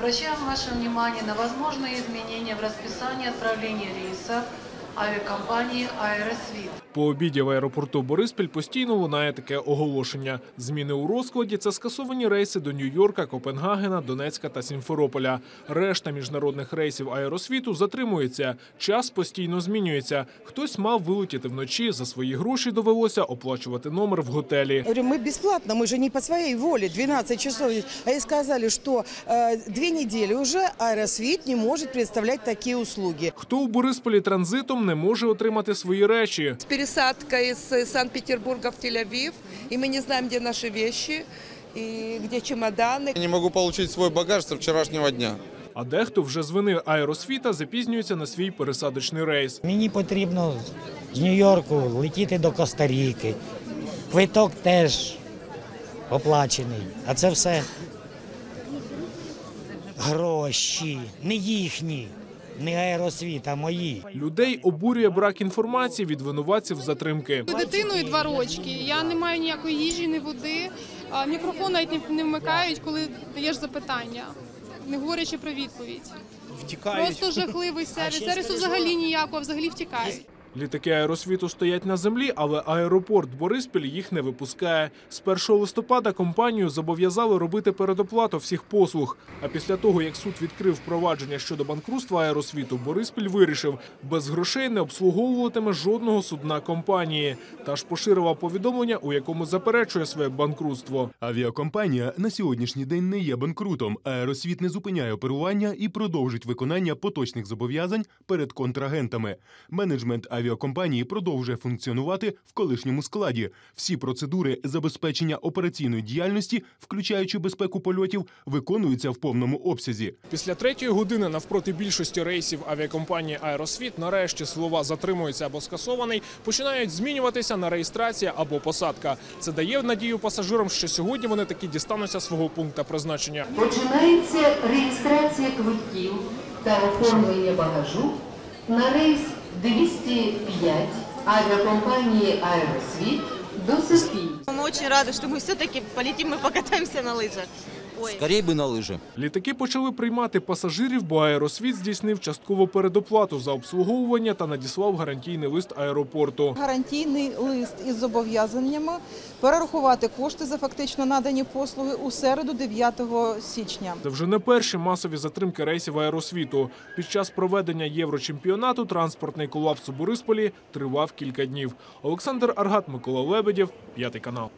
Обращаем ваше внимание на возможные изменения в расписании отправления рейсов авиакомпании «Аэросвит». По обіді в аеропорту Бориспіль постійно лунає таке оголошення. Зміни у розкладі це скасовані рейси до Нью-Йорка, Копенгагена, Донецька та Сімферополя. Решта міжнародних рейсів аеросвіту затримується. Час постійно змінюється. Хтось мав вилетіти вночі. За свої гроші довелося оплачувати номер в готелі. Говорю, мы бесплатно, мы же не по своей воле, 12 часов. А и сказали, что э, две недели уже Аэросвит не может представлять такие услуги. Хто у Борисполі транзитом не може отримати свої речі? с пересадкой с Санкт-Петербурга в Тель-Авив, и мы не знаем, где наши вещи и где чемоданы. Не могу получить свой багаж со вчерашнего дня. А дехто вже з вини аеросвіта запізнюється на свій пересадочний рейс. Мені потрібно з Нью-Йорку летіти до Коста-Ріки. Квиток теж оплачений. А це все гроші, не їхні, не аеросвіт, а мої. Людей обурює брак інформації від винуватців затримки. Дитиною два рочки. Я не маю ніякої їжі, ні води. Мікрофон навіть не- вмикають, коли даєш запитання, не говорячи про відповідь. Просто жахливий сервіс. Сервісу взагалі ніякого, взагалі втікають. Літаки аеросвіту стоять на землі, але аеропорт Бориспіль їх не випускає. З 1 листопада компанію зобов'язали робити передоплату всіх послуг. А після того, як суд відкрив провадження щодо банкрутства аеросвіту, Бориспіль вирішив, без грошей не обслуговуватиме жодного судна компанії. Та ж поширила повідомлення, у якому заперечує своє банкрутство. Авіакомпанія на сьогоднішній день не є банкрутом. Аеросвіт не зупиняє оперування і продовжить виконання поточних зобов'язань перед контрагентами. Менеджмент авіакомпанії продовжує функціонувати в колишньому складі. Всі процедури забезпечення операційної діяльності, включаючи безпеку польотів, виконуються в повному обсязі. Після третьої години навпроти більшості рейсів авіакомпанії Аеросвіт нарешті слова затримується або скасований починають змінюватися на реєстрація або посадка. Це дає надію пасажирам, що сьогодні вони таки дістануться свого пункту призначення. Починається реєстрація квитків та оформлення багажу на рейс 205 авіакомпанії «Аеросвіт» до Софії. Мы очень рады, что мы все-таки полетим и покатаемся на лыжах. Ой. Скорее бы на лыжи. Літаки почали приймати пасажирів, бо аеросвіт здійснив часткову передоплату за обслуговування та надіслав гарантійний лист аеропорту. гарантійний лист із зобов'язаннями перерахувати кошти за фактично надані послуги у середу 9 січня. Це вже не перші масові затримки рейсів аеросвіту. Під час проведення єврочемпіонату транспортний колапс у Борисполі тривав кілька днів. Олександр Аргат, Микола Лебедєв, п'ятий канал.